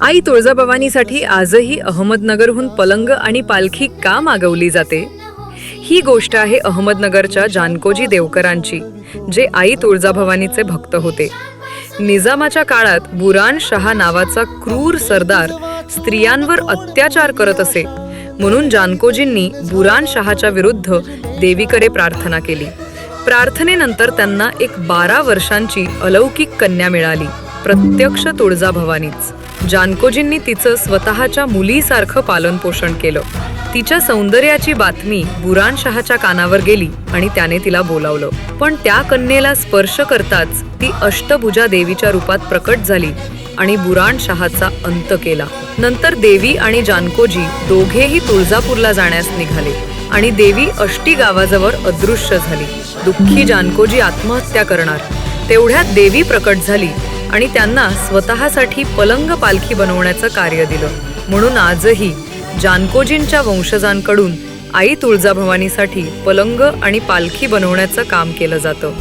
आई तुळजाभवानीसाठी आजही अहमदनगरहून पलंग आणि पालखी का मागवली जाते? ही गोष्ट आहे अहमदनगरच्या जानकोजी देवकरांची जे आई तुळजाभवानीचे भक्त होते. निजामाच्या काळात बुरान शहा नावाचा क्रूर सरदार स्त्रियांवर अत्याचार करत असे म्हणून जानकोजींनी बुरान शहाच्या विरुद्ध देवीकडे प्रार्थना केली. प्रार्थनेनंतर त्यांना एक बारा वर्षांची अलौकिक कन्या मिळाली प्रत्यक्ष तुळजाभवानीच. जानकोजींनी तिचं स्वतःच्या मुलीसारखं पालनपोषण केलं. तिच्या सौंदर्याची बातमी बुरान शहाच्या कानावर गेली आणि त्याने तिला बोलावलं. पण त्या कन्येला स्पर्श करताच ती अष्टभुजा देवीच्या रूपात प्रकट झाली आणि बुराण शहाचा अंत केला. नंतर देवी आणि जानकोजी दोघेही तुळजापूरला जाण्यास निघाले आणि देवी अष्टी गावाजवळ अदृश्य झाली. दुःखी जानकोजी आत्महत्या करणार. तेवढ्यात देवी प्रकट झाली आणि त्यांना स्वतःसाठी पलंग पालखी बनवण्याचं कार्य दिलं. म्हणून आजही जानकोजींच्या वंशजांकडून आई तुळजाभवानीसाठी पलंग आणि पालखी बनवण्याचं काम केलं जातं.